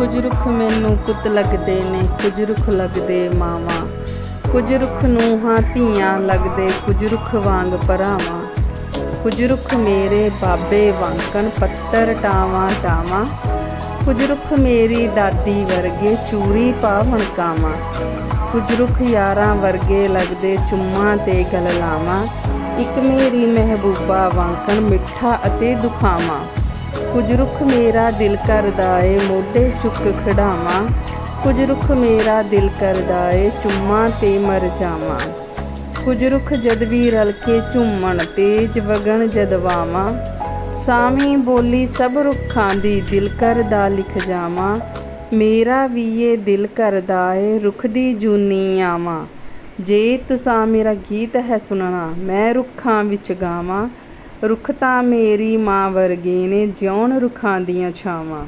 ਕੁਝ ਰੁੱਖ ਮੈਨੂੰ ਕੁੱਤ ਲੱਗਦੇ ਨੇ ਕੁਝ ਰੁੱਖ ਲੱਗਦੇ ਮਾਵਾਂ। ਕੁਝ ਰੁੱਖ ਨੂੰਹਾਂ ਧੀਆਂ ਲੱਗਦੇ ਕੁਝ ਰੁੱਖ ਵਾਂਗ ਭਰਾਵਾਂ। ਕੁਝ ਰੁੱਖ ਮੇਰੇ ਬਾਬੇ ਵਾਂਕਣ ਪੱਤਰ ਟਾਵਾਂ ਟਾਵਾਂ। ਕੁਝ ਰੁੱਖ ਮੇਰੀ ਦਾਦੀ ਵਰਗੇ ਚੂਰੀ ਪਾਵਣ ਕਾਵਾਂ। ਕੁਝ ਰੁੱਖ ਯਾਰਾਂ ਵਰਗੇ ਲੱਗਦੇ ਚੁੰਮਾਂ ਤੇ ਗਲ ਲਾਵਾਂ। ਇੱਕ ਮੇਰੀ ਮਹਿਬੂਬਾ ਵਾਂਕਣ ਮਿੱਠਾ ਅਤੇ ਦੁਖਾਵਾਂ। ਕੁਝ ਰੁੱਖ ਮੇਰਾ ਦਿਲ ਕਰਦਾ ਏ, ਮੋਢੇ ਚੁੱਕ ਖੜਾਵਾਂ। ਕੁਝ ਰੁੱਖ ਮੇਰਾ ਦਿਲ ਕਰਦਾ ਏ, ਚੁੰਮਾਂ ਤੇ ਮਰ ਜਾਵਾਂ। ਕੁਝ ਰੁੱਖ ਜਦ ਵੀ ਰਲ ਕੇ ਝੂਮਣ, ਤੇਜ ਵਗਣ ਜਦਵਾਵਾਂ ਸਾਵੀਂ ਬੋਲੀ ਸਭ ਰੁੱਖਾਂ ਦੀ ਦਿਲ ਕਰਦਾ ਲਿਖ ਜਾਵਾਂ। ਮੇਰਾ ਵੀ ਇਹ ਦਿਲ ਕਰਦਾ ਏ, ਰੁੱਖ ਦੀ ਜੂਨੀ ਆਵਾਂ। ਜੇ ਤੁਸਾਂ ਮੇਰਾ ਗੀਤ ਹੈ ਸੁਣਨਾ, ਮੈਂ ਰੁੱਖਾਂ ਵਿੱਚ ਗਾਵਾਂ। ਰੁੱਖ ਤਾਂ ਮੇਰੀ ਮਾਂ ਵਰਗੇ ਨੇ ਜਿਉਣ ਰੁੱਖਾਂ ਦੀਆਂ ਛਾਵਾਂ।